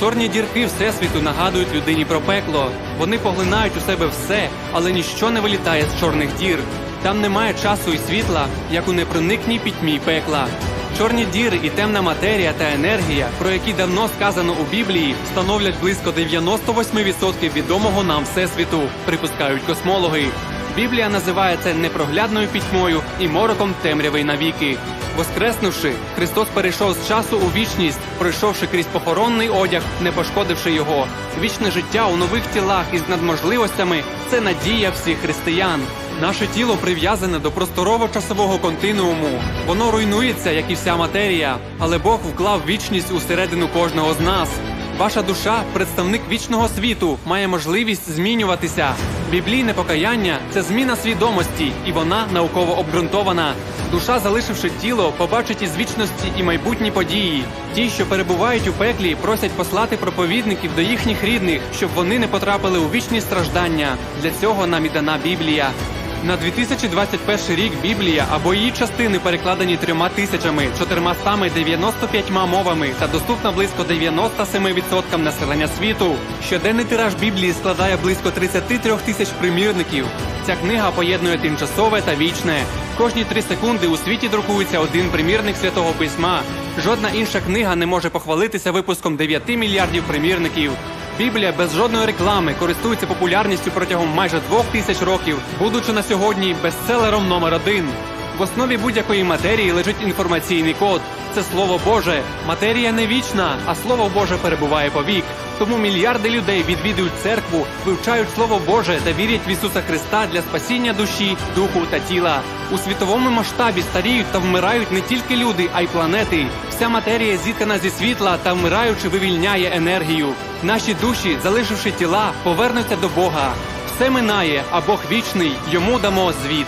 Чорні дірки Всесвіту нагадують людині про пекло. Вони поглинають у себе все, але ніщо не вилітає з чорних дір. Там немає часу і світла, як у непроникній пітьмі пекла. Чорні діри і темна матерія та енергія, про які давно сказано у Біблії, становлять близько 98% відомого нам всесвіту, припускають космологи. Біблія називає це непроглядною пітьмою і мороком темряви навіки. Воскреснувши, Христос перейшов з часу у вічність, пройшовши крізь похоронний одяг, не пошкодивши його. Вічне життя у нових тілах із надможливостями це надія всіх християн. Наше тіло прив'язане до просторово-часового континууму. Воно руйнується, як і вся матерія, але Бог вклав вічність усередину кожного з нас. Ваша душа, представник вічного світу, має можливість змінюватися. Біблійне покаяння це зміна свідомості, і вона науково обґрунтована. Душа, залишивши тіло, побачить із вічності і майбутні події. Ті, що перебувають у пеклі, просять послати проповідників до їхніх рідних, щоб вони не потрапили у вічні страждання. Для цього нам і дана Біблія. На 2021 рік Біблія або її частини перекладені трьома тисячами 495 мовами та доступна близько 97% населення світу. Щоденний тираж Біблії складає близько 33 тисяч примірників. Ця книга поєднує тимчасове та вічне. Кожні три секунди у світі друкується один примірник святого письма. Жодна інша книга не може похвалитися випуском 9 мільярдів примірників. Біблія без жодної реклами користується популярністю протягом майже двох тисяч років, будучи на сьогодні бестселером номер один. В основі будь-якої матерії лежить інформаційний код. Це слово Боже. Матерія не вічна, а слово Боже перебуває повік. Тому мільярди людей відвідують церкву, вивчають слово Боже та вірять в Ісуса Христа для спасіння душі, духу та тіла. У світовому масштабі старіють та вмирають не тільки люди, а й планети. Вся матерія зіткана зі світла та вмираючи вивільняє енергію. Наші душі, залишивши тіла, повернуться до Бога. Все минає, а Бог вічний, йому дамо звіт.